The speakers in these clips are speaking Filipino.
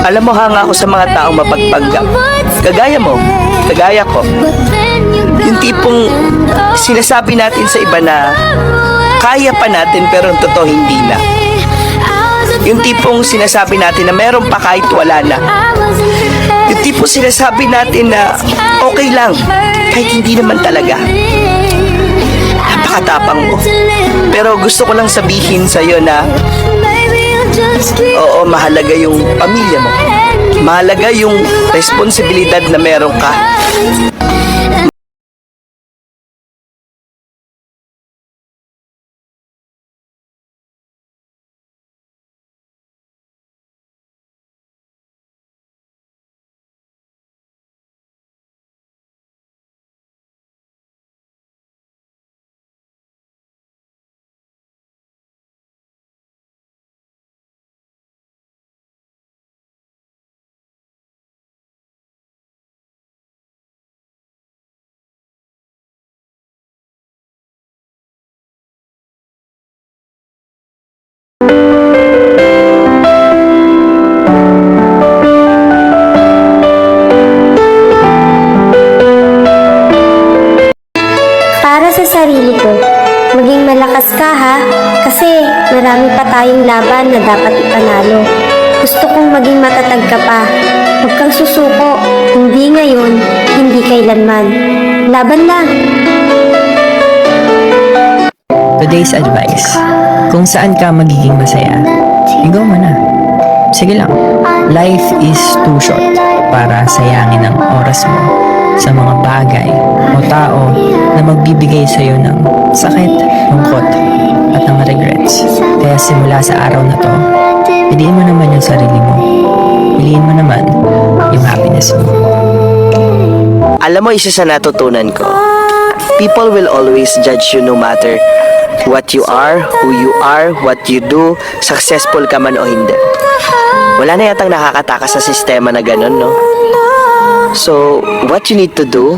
Alam mo, hanga ako sa mga taong mapagpanggap. Kagaya mo, kagaya ko. Yung tipong sinasabi natin sa iba na kaya pa natin pero ang totoo hindi na. Yung tipong sinasabi natin na meron pa kahit wala na. Yung tipong sinasabi natin na okay lang kahit hindi naman talaga. Napakatapang mo. Pero gusto ko lang sabihin sa'yo na oo, mahalaga yung pamilya mo. Mahalaga yung responsibilidad na meron ka. Para sa sarili ko, maging malakas ka ha, kasi marami pa tayong laban na dapat ipanalo. Gusto kong maging matatag ka pa. Huwag kang susuko, hindi ngayon, hindi kailanman. Laban lang! Today's advice. Kung saan ka magiging masaya, ikaw mo na. Sige lang. Life is too short para sayangin ang oras mo sa mga bagay o tao na magbibigay sa iyo ng sakit, lungkot, at ng regrets. Kaya simula sa araw na to, piliin mo naman yung sarili mo. Piliin mo naman yung happiness mo. Alam mo, isa sa natutunan ko, people will always judge you no matter what you are, who you are, what you do, successful ka man o hindi. Wala na yatang nakakatakas sa sistema na ganun, no? So, what you need to do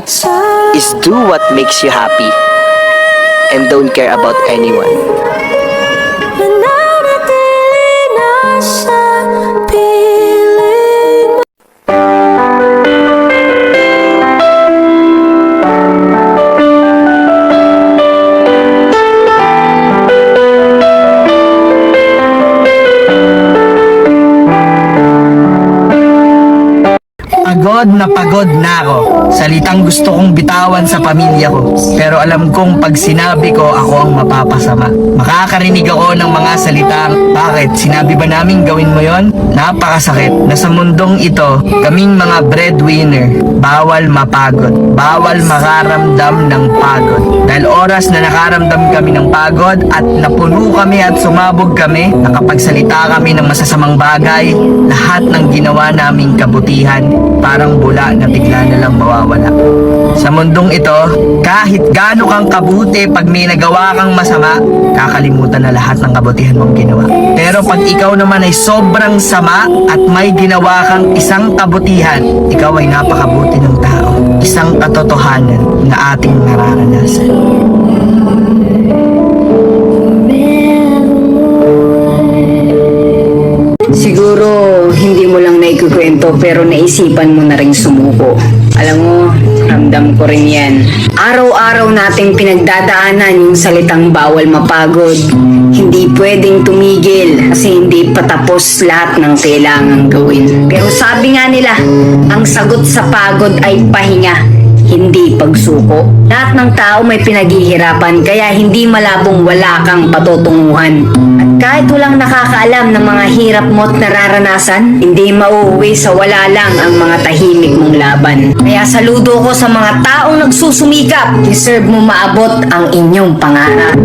is do what makes you happy and don't care about anyone. Pagod na pagod na ako. Salitang gusto kong bitawan sa pamilya ko. Pero alam kong pag sinabi ko, ako ang mapapasama. Makakarinig ako ng mga salitang, bakit? Sinabi ba namin gawin mo yon? Napakasakit na sa mundong ito, kaming mga breadwinner, bawal mapagod. Bawal makaramdam ng pagod. Dahil oras na nakaramdam kami ng pagod at napuno kami at sumabog kami, nakapagsalita kami ng masasamang bagay, lahat ng ginawa naming kabutihan, parang bula na bigla na lang mawawala. Sa mundong ito, kahit gaano kang kabuti pag may nagawa kang masama, kakalimutan na lahat ng kabutihan mong ginawa. Pero pag ikaw naman ay sobrang sama at may ginawa kang isang kabutihan, ikaw ay napakabuti ng tao. Isang katotohanan na ating nararanasan. Naikukwento pero naisipan mo na rin sumuko. Alam mo, ramdam ko rin yan. Araw-araw nating pinagdadaanan yung salitang bawal mapagod. Hindi pwedeng tumigil kasi hindi patapos lahat ng kailangang gawin. Pero sabi nga nila, ang sagot sa pagod ay pahinga hindi pagsuko. Lahat ng tao may pinaghihirapan kaya hindi malabong wala kang patutunguhan. At kahit walang nakakaalam ng mga hirap mo at nararanasan, hindi mauuwi sa wala lang ang mga tahimik mong laban. Kaya saludo ko sa mga taong nagsusumikap. Deserve mo maabot ang inyong pangarap.